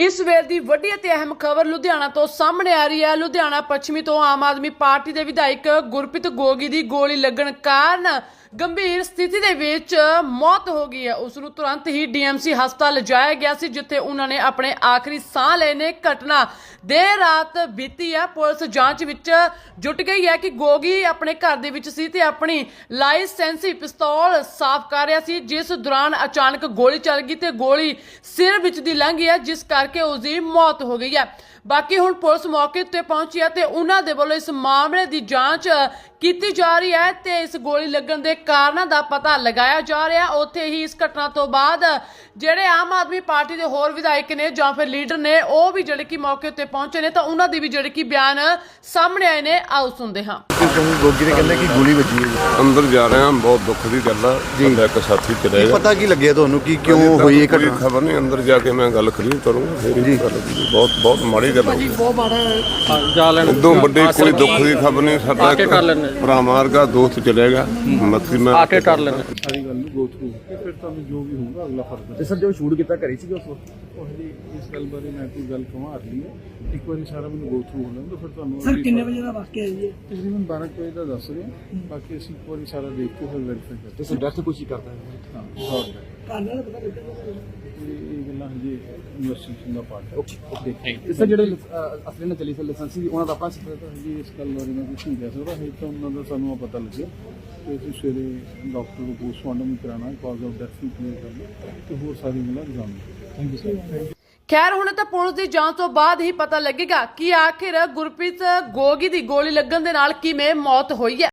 ਇਸ ਵੇਲੇ ਦੀ ਵੱਡੀ ਅਤੇ ਅਹਿਮ ਖਬਰ ਲੁਧਿਆਣਾ ਤੋਂ ਸਾਹਮਣੇ ਆ ਰਹੀ ਹੈ। ਲੁਧਿਆਣਾ ਪੱਛਮੀ ਤੋਂ ਆਮ ਆਦਮੀ ਪਾਰਟੀ ਦੇ ਵਿਧਾਇਕ ਗੁਰਪ੍ਰੀਤ ਗੋਗੀ ਦੀ ਗੋਲੀ ਲੱਗਣ ਕਾਰਨ ਗੰਭੀਰ ਸਥਿਤੀ ਦੇ ਵਿੱਚ ਮੌਤ ਹੋ ਗਈ ਹੈ। ਉਸ ਨੂੰ ਤੁਰੰਤ ਹੀ ਡੀਐਮਸੀ ਹਸਪਤਾਲ ਲਿਜਾਇਆ ਗਿਆ ਸੀ, ਜਿੱਥੇ ਉਹਨਾਂ ਨੇ ਆਪਣੇ ਆਖਰੀ ਸਾਹ ਲਏ ਘਟਨਾ ਦੇਰ ਰਾਤ ਬੀਤੀ ਹੈ। ਪੁਲਿਸ ਜਾਂਚ ਵਿੱਚ ਜੁਟ ਗਈ ਹੈ ਕਿ ਗੋਗੀ ਆਪਣੇ ਘਰ ਦੇ ਵਿੱਚ ਸੀ ਤੇ ਆਪਣੀ ਲਾਇਸੈਂਸੀ ਪਿਸਤੌਲ ਸਾਫ਼ ਕਰ ਰਿਹਾ ਸੀ, ਜਿਸ ਦੌਰਾਨ ਅਚਾਨਕ ਗੋਲੀ ਚੱਲ ਗਈ ਤੇ ਗੋਲੀ ਸਿਰ ਵਿੱਚ ਦੀ ਲੰਘ ਗਈ ਹੈ, ਜਿਸ ਕਰਕੇ ਉਸ ਦੀ ਮੌਤ ਹੋ ਗਈ ਹੈ। ਬਾਕੀ ਹੁਣ ਪੁਲਿਸ ਮੌਕੇ ਉੱਤੇ ਪਹੁੰਚੀ ਹੈ ਤੇ ਉਹਨਾਂ ਦੇ ਵੱਲੋਂ ਇਸ ਮਾਮਲੇ ਦੀ ਜਾਂਚ ਕੀਤੀ ਜਾ ਰਹੀ ਹੈ ਤੇ ਇਸ ਗੋਲੀ ਲੱਗਣ ਦੇ ਕਾਰਨਾਂ ਦਾ ਪਤਾ ਲਗਾਇਆ ਜਾ ਰਿਹਾ। ਉੱਥੇ ਹੀ ਇਸ ਘਟਨਾ ਤੋਂ ਬਾਅਦ ਜਿਹੜੇ ਆਮ ਆਦਮੀ ਪਾਰਟੀ ਦੇ ਹੋਰ ਵਿਧਾਇਕ ਨੇ ਜਾਂ ਫਿਰ ਲੀਡਰ ਨੇ, ਉਹ ਵੀ ਜਿਹੜੇ ਕਿ ਮੌਕੇ ਉੱਤੇ ਪਹੁੰਚੇ ਨੇ, ਤਾਂ ਉਹਨਾਂ ਦੀ ਵੀ ਜਿਹੜੇ ਕਿ ਬਿਆਨ ਸਾਹਮਣੇ ਆਏ ਨੇ। ਆਓ ਸੁਣਦੇ ਹਾਂ। ਕਿਉਂਕਿ ਗੋਗੀ ਨੇ ਕਹਿੰਦਾ ਕਿ ਗੋਲੀ ਵੱਜੀ ਹੈ। ਜੀ। ਅੰਦਰ ਜਾ ਰਹੇ ਹਾਂ ਬਹੁਤ ਦੁੱਖ ਦੀ ਗੱਲ ਆ। ਸਾਡਾ ਇੱਕ ਸਾਥੀ ਚਲੇ ਗਿਆ ਪਤਾ ਕੀ ਲੱਗਿਆ ਤੁਹਾਨੂੰ? ਕਿ ਕਿਉਂ ਹੋਈ ਇਹ ਘਟਨਾ? ਖਬਰ ਨਹੀਂ। ਅੰਦਰ ਜਾ ਕੇ ਮੈਂ ਗੱਲ ਕਰੀ ਕਰੂੰਗਾ ਫਿਰ ਹੀ ਗੱਲ ਹੋਊਗੀ। ਬਹੁਤ ਬਹੁਤ ਮਾੜੀ ਗੱਲ ਹੋਈ ਜਾ ਲੈਣ ਇਦੋਂ ਵੱਡੀ ਕੋਈ ਦੁੱਖ ਦੀ ਖਬਰ ਨਹੀਂ। ਸਾਡਾ ਆ ਕੇ ਕਰ ਲੈਂਦੇ। ਭਰਾ ਮਾਰਗਾ ਦੋਸਤ ਚਲੇਗਾ ਮੱਥੀ ਮੈਂ ਆ ਕੇ ਕਰ ਲੈਣੇ ਸਾਰੀ ਗੱਲ ਨੂੰ ਗੋ ਥਰੂ ਤੇ ਫਿਰ ਤੁਹਾਨੂੰ ਜੋ ਵੀ ਹੋਊਗਾ ਅਗਲਾ ਫਰਦਰ ਤੇ ਸਰ ਜੋ ਸ਼ੂਟ ਕੀਤਾ ਘਰੇ ਸੀ ਉਸ ਵਕਤ? ਉਹ ਹਜੇ ਇਸ ਗੱਲ ਬਾਰੇ ਮੈਂ ਕੋਈ ਗੱਲ ਕਹਾਂ ਲਈ ਹੈ। ਇੱਕ ਵਾਰੀ ਸਾਰਾ ਮੈਨੂੰ ਗੋ ਥਰੂ ਹੋਣਾ ਤਾਂ ਫਿਰ ਤੁਹਾਨੂੰ ਸਰ ਕਿੰਨੇ ਵਜੇ ਦਾ ਵਾਕਿਆ ਹੈ ਜੀ? ਤਕਰੀਬਨ 12 ਕੁ ਵਜੇ ਦਾ ਦੱਸ ਰਹੇ ਹਾਂ? ਬਾਕੀ ਅਸੀਂ ਇੱਕ ਵਾਰੀ ਸਾਰਾ ਦੇਖ ਕੇ ਫਿਰ ਵੈਰੀਫਾਈ ਕਰਦੇ ਤੇ ਸਰ ਡੈਥ ਕੁਛ ਹੀ ਕਰਦਾ ਹੈ। ਹਾਂ। ਨਾਲ ਪਤਾ ਲੱਗਿਆ ਇਹ ਇਹ ਗੱਲਾਂ ਹਜੇ ਇਨਵੈਸਟੀਗੇਸ਼ਨ ਦਾ ਪਾਰਟ ਹੈ। ਤੇ ਸਰ ਜਿਹੜੇ ਅਸਲੀ ਨਾਲ ਚੱਲੀ ਸੀ ਲਾਇਸੈਂਸ ਸੀ ਉਹਨਾਂ ਦਾ ਆਪਣਾ ਸੀ ਤਾਂ ਹਜੇ ਇਸ ਗੱਲ ਬਾਰੇ ਮੈਂ ਕੁਝ ਨਹੀਂ ਕਹਿ ਸਕਦਾ। ਹਜੇ ਤਾਂ ਉਹਨਾਂ ਦਾ ਸਾਨੂੰ ਪਤਾ ਲੱਗਿਆ ਤੇ ਅਸੀਂ ਸਵੇਰੇ ਡਾਕਟਰ ਨੂੰ ਪੋਸਟਮਾਰਟਮ ਕਰਾਣਾ ਕਾਜ਼ ਆਫ ਡੈਥ ਕਲੀਅਰ ਕਰਨਾ ਤੇ ਹੋਰ ਸਾਰੀ ਗੱਲਾਂ ਜਾਣਾਂਗੇ। ਥੈਂਕ ਯੂ ਸਰ ਖੈਰ, ਹੁਣ ਤਾਂ ਪੁਲਿਸ ਦੀ ਜਾਂਚ ਤੋਂ ਬਾਅਦ ਹੀ ਪਤਾ ਲੱਗੇਗਾ ਕਿ ਆਖਿਰ ਗੁਰਪ੍ਰੀਤ ਗੋਗੀ ਦੀ ਗੋਲੀ ਲੱਗਣ ਦੇ ਨਾਲ ਕਿਵੇਂ ਮੌਤ ਹੋਈ ਹੈ।